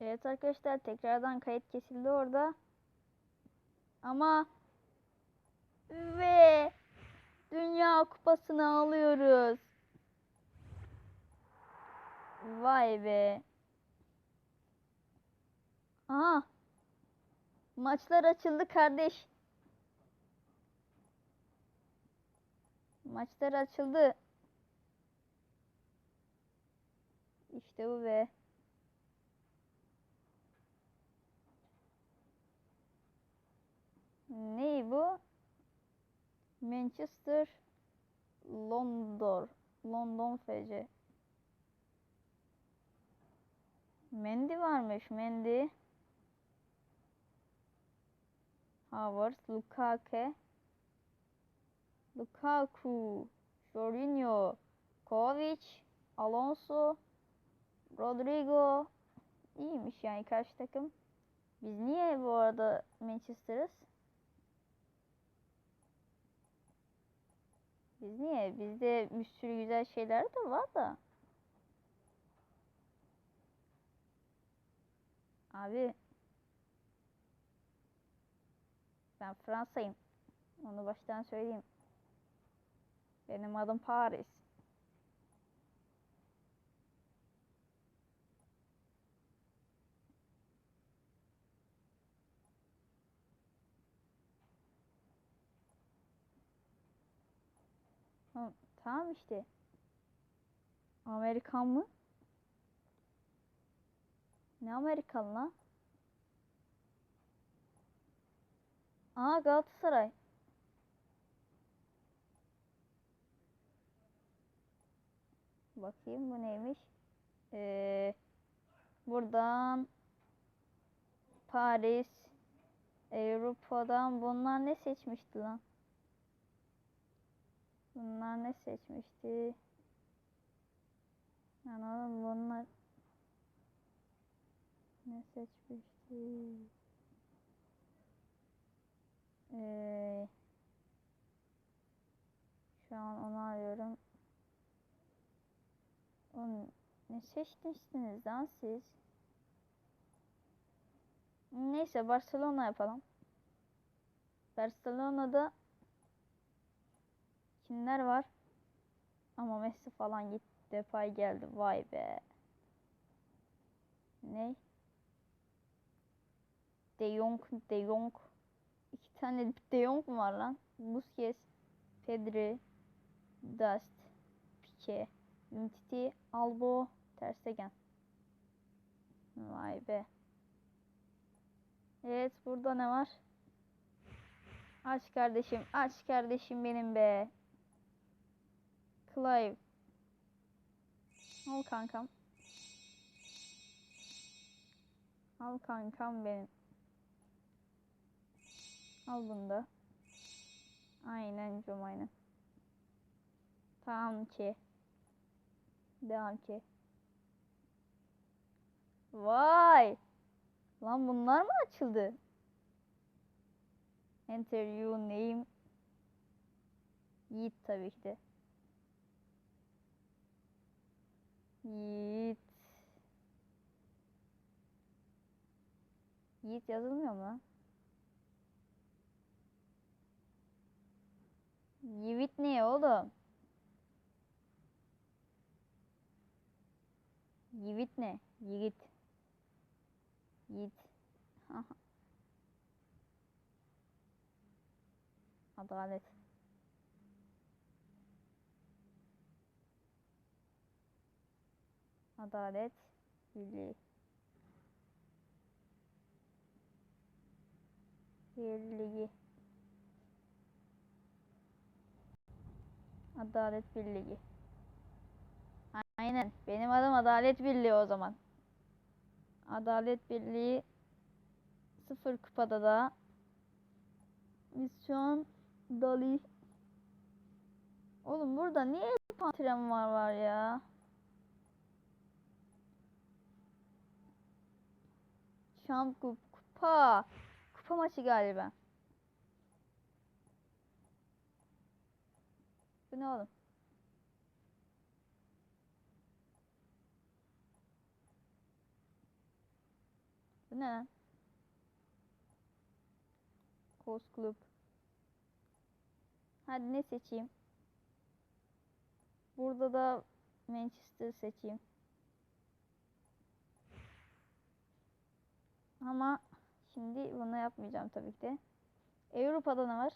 Evet arkadaşlar tekrardan kayıt kesildi orada. Ama ve Dünya Kupası'nı alıyoruz. Vay be. Aha. Maçlar açıldı kardeş. Maçlar açıldı. İşte bu be. Ne bu? Manchester London London FC. Mendy varmış Mendy. Havertz, Lukaku. Lukaku, Jorginho, Kovacic, Alonso, Rodrigo. İyiymiş yani karşı takım. Biz niye bu arada Manchester'ız? Biz niye? Bizde bir sürü güzel şeyler de var da. Abi. Ben Fransa'yım. Onu baştan söyleyeyim. Benim adım Paris. Tamam, işte. Amerikan mı? Ne Amerikan lan? Aa Galatasaray. Bakayım bu neymiş? Ee, buradan Paris Avrupa'dan bunlar ne seçmişti lan? Bunlar ne seçmişti? Yani oğlum bunlar ne seçmişti? Ee, şu an onu arıyorum. Oğlum ne seçmiştiniz lan siz? Neyse Barcelona yapalım. Barcelona'da kimler var? Ama Messi falan gitti. Depay geldi. Vay be. Ne? De Jong, De Jong. İki tane De Jong mu var lan? Busquets, Pedri, Dust, Pique, Umtiti, Albo, Ter Stegen. Vay be. Evet burada ne var? Aç kardeşim, aç kardeşim benim be. Clive. Al kankam. Al kankam benim. Al bunu da. Aynen cum aynen. Tamam ki. Devam ki. Vay. Lan bunlar mı açıldı? Enter your name. Yiğit tabii ki de. Yiğit. Yiğit yazılmıyor mu lan? Yiğit ne oğlum? Yiğit ne? Yiğit. Yiğit. Adalet. Adalet. Birliği. Birliği. Adalet Birliği. Aynen. Benim adım Adalet Birliği o zaman. Adalet Birliği sıfır kupada da an Dali Oğlum burada niye antrenman var var ya? Şamp kup- kupa. Kupa maçı galiba. Bu ne oğlum? Bu ne lan? Kos Club. Hadi ne seçeyim? Burada da Manchester seçeyim. Ama şimdi bunu yapmayacağım tabii ki de. Avrupa'da ne var?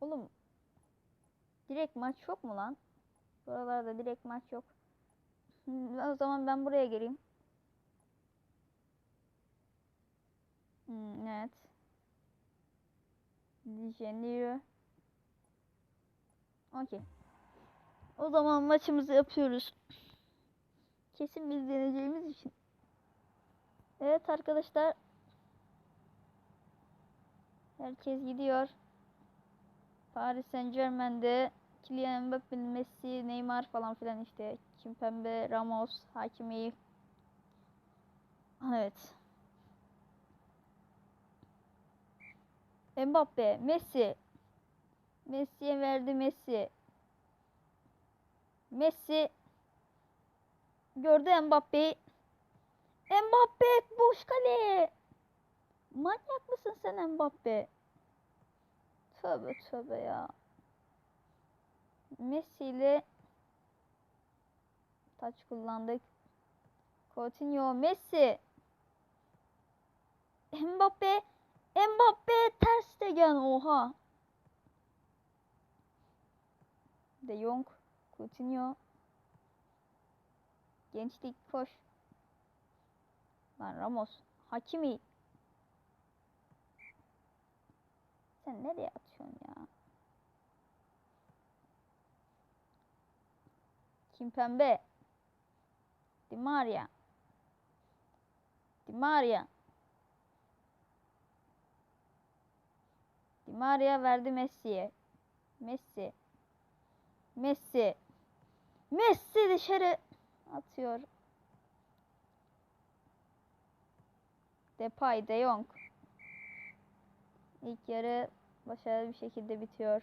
Oğlum direkt maç yok mu lan? Buralarda direkt maç yok. O zaman ben buraya geleyim. Hmm, evet. Janeiro. Okey. O zaman maçımızı yapıyoruz. Kesin biz yeneceğimiz için. Evet arkadaşlar. Herkes gidiyor. Paris Saint Germain'de Kylian Mbappe, Messi, Neymar falan filan işte. Kimpembe, Ramos, Hakimi. Evet. Mbappe, Messi. Messi'ye verdi Messi. Messi gördü Mbappe'yi. Mbappe boş kale. Manyak mısın sen Mbappe? Tövbe tövbe ya. Messi ile taç kullandık. Coutinho, Messi. Mbappe, Mbappe ters Stegen oha. De Jong, Coutinho. Gençlik koş. Lan Ramos, Hakimi. Sen nereye atıyorsun ya? Kimpembe. Di Maria. Di Maria. Di Maria verdi Messi'ye. Messi. Messi. Messi dışarı atıyor. Depay, De Jong. İlk yarı başarılı bir şekilde bitiyor.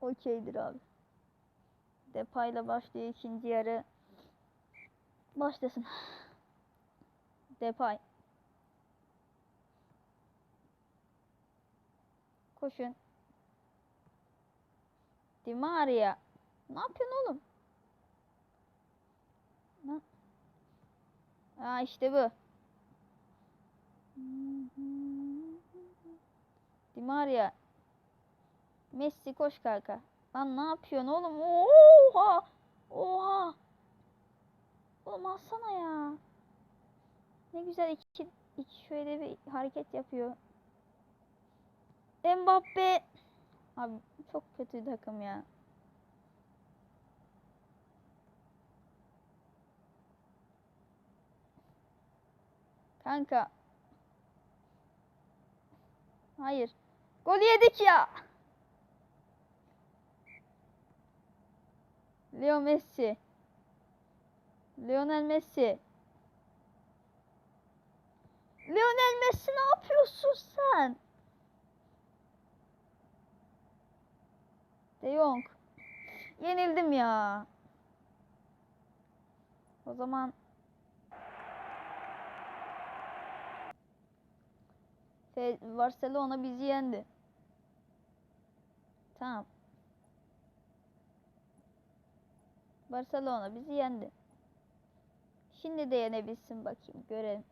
Okeydir abi. Depay'la başlıyor ikinci yarı. Başlasın. Depay. Koşun. Di Maria. Ne yapıyorsun oğlum? Aa işte bu. Di Maria. Messi koş kanka. Lan ne yapıyorsun oğlum? Oha! Oha! Oğlum alsana ya. Ne güzel iki, iki şöyle bir hareket yapıyor. Mbappe. Abi çok kötü takım ya. Kanka. Hayır. Gol yedik ya. Leo Messi. Lionel Messi. Lionel Messi ne yapıyorsun sen? De Jong. Yenildim ya. O zaman Barcelona bizi yendi. Tamam. Barcelona bizi yendi. Şimdi de yenebilsin bakayım görelim.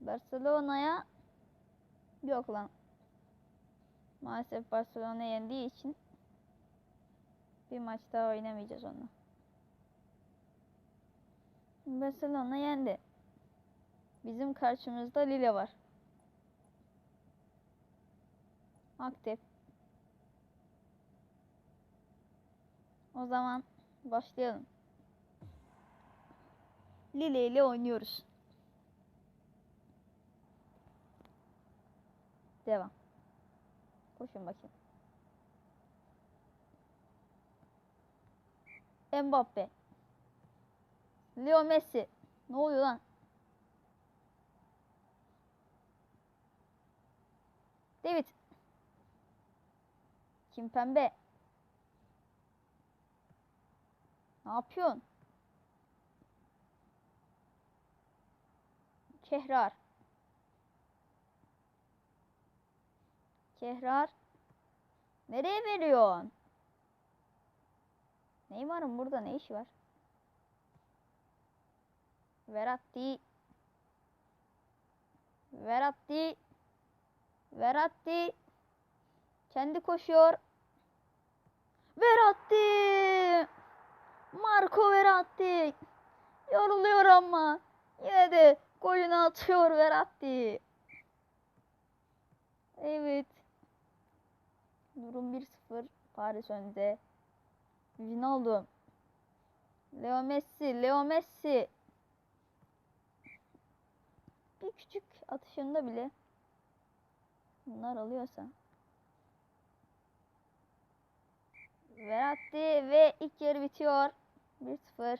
Barcelona'ya yok lan. Maalesef Barcelona yendiği için bir maç daha oynamayacağız onunla. Barcelona yendi. Bizim karşımızda Lille var. Aktif. O zaman başlayalım. Lille ile oynuyoruz. Devam. Koşun bakayım. Mbappe. Leo Messi. Ne oluyor lan? David. Kim pembe? Ne yapıyorsun? Kehrar. Kehrar. Nereye veriyorsun? Neymar'ın burada ne işi var? Veratti. Veratti. Veratti. Kendi koşuyor. Veratti. Marco Veratti. Yoruluyor ama yine de golünü atıyor Veratti. Evet. Durum 1-0. Paris önde. Wijnaldum. Leo Messi. Leo Messi. Bir küçük atışında bile bunlar alıyorsa. Verratti ve ilk yarı bitiyor. 1-0.